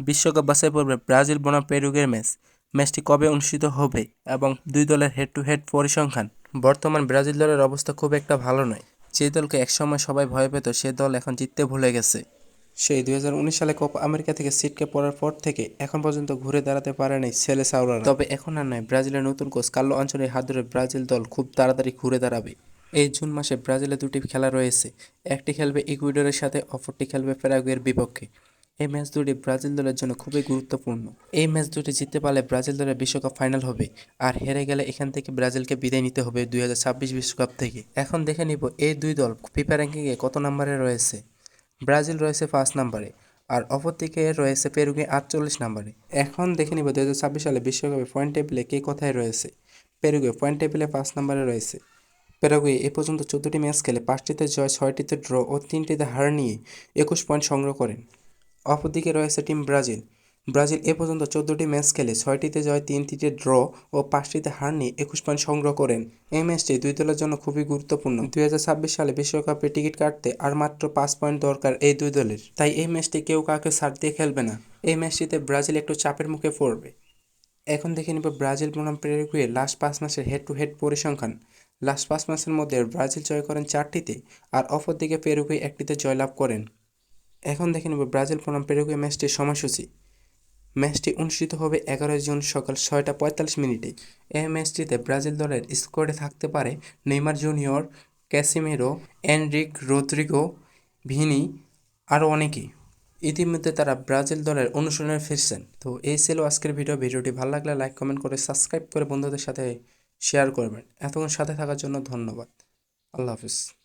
বিশ্বকাপ বাছাই পর্বে ব্রাজিল বনাম পেরুগের ম্যাচ। ম্যাচটি কবে অনুষ্ঠিত হবে এবং দুই দলের হেড টু হেড পরিসংখ্যান? বর্তমান ব্রাজিল দলের অবস্থা খুব একটা ভালো নয়। যে দলকে একসময় সবাই ভয় পেত, সে দল এখন জিততে ভুলে গেছে। সেই দুই সালে কোপা আমেরিকা থেকে সিটকে পড়ার পর থেকে এখন পর্যন্ত ঘুরে দাঁড়াতে পারেনি ছেলে সাউরা তবে এখন আর নয়, ব্রাজিলের নতুন কোচ কার্লো অঞ্চলের হাত ধরে ব্রাজিল দল খুব তাড়াতাড়ি ঘুরে দাঁড়াবে। এই জুন মাসে ব্রাজিলে দুটি খেলা রয়েছে। একটি খেলবে ইকুয়েডরের সাথে, অপরটি খেলবে প্যারাগুয়ের বিপক্ষে। এই ম্যাচ দুটি ব্রাজিল দলের জন্য খুবই গুরুত্বপূর্ণ। এই ম্যাচ দুটি জিততে পারলে ব্রাজিল দলের বিশ্বকাপ ফাইনাল হবে আর হেরে গেলে এখান থেকে ব্রাজিলকে বিদায় নিতে হবে দুই বিশ্বকাপ থেকে। এখন দেখে নিব এই দুই দল ফিফা র্যাঙ্কিংয়ে কত নম্বরে রয়েছে। ব্রাজিল রয়েছে ফার্স্ট নাম্বারে আর অপরদিকে রয়েছে পেরুগে আটচল্লিশ নম্বরে। এখন দেখে নিব দুই হাজার ছাব্বিশ সালে বিশ্বকাপে পয়েন্ট টেবিলে কে কোথায় রয়েছে। পেরুগে পয়েন্ট টেবিলে পাঁচ নম্বরে রয়েছে। প্যারাগুয়ে এ পর্যন্ত চোদ্দোটি ম্যাচ খেলে পাঁচটিতে জয়, ছয়টিতে ড্র ও তিনটিতে হার নিয়ে একুশ পয়েন্ট সংগ্রহ করেন। অপরদিকে রয়েছে টিম ব্রাজিল। ব্রাজিল এ পর্যন্ত চোদ্দটি ম্যাচ খেলে ছয়টিতে জয়, তিনটিতে ড্র ও পাঁচটিতে হার নিয়ে একুশ পয়েন্ট সংগ্রহ করেন। এই ম্যাচটি দুই দলের জন্য খুবই গুরুত্বপূর্ণ। দুই হাজার ছাব্বিশ সালে বিশ্বকাপে টিকিট কাটতে আর মাত্র পাঁচ পয়েন্ট দরকার এই দুই দলের। তাই এই ম্যাচটি কেউ কাউকে ছাড় দিয়ে খেলবে না। এই ম্যাচটিতে ব্রাজিল একটু চাপের মুখে পড়বে। এখন দেখে নিব ব্রাজিল বনাম পেরুগুয়ে লাস্ট পাঁচ ম্যাচের হেড টু হেড পরিসংখ্যান। লাস্ট পাঁচ ম্যাচের মধ্যে ব্রাজিল জয় করেন চারটিতে আর অপরদিকে পেরুগুয়ে একটিতে জয়লাভ করেন। এখন দেখে নেব ব্রাজিল বনাম পেরুগুয়ে ম্যাচটির সময়সূচি। ম্যাচটি অনুষ্ঠিত হবে এগারোই জুন সকাল ছয়টা পঁয়তাল্লিশ মিনিটে। এই ম্যাচটিতে ব্রাজিল দলের স্কোয়াডে থাকতে পারে Neymar junior, Casemiro, Endrick Rodrygo, Vini, আরও অনেকেই। ইতিমধ্যে তারা ব্রাজিল দলের অনুশীলনে ফিরছেন। তো এই ছিল আজকের ভিডিও। ভিডিওটি ভালো লাগলে লাইক, কমেন্ট করে সাবস্ক্রাইব করে বন্ধুদের সাথে শেয়ার করবেন। এতক্ষণ সাথে থাকার জন্য ধন্যবাদ। আল্লাহ হাফিজ।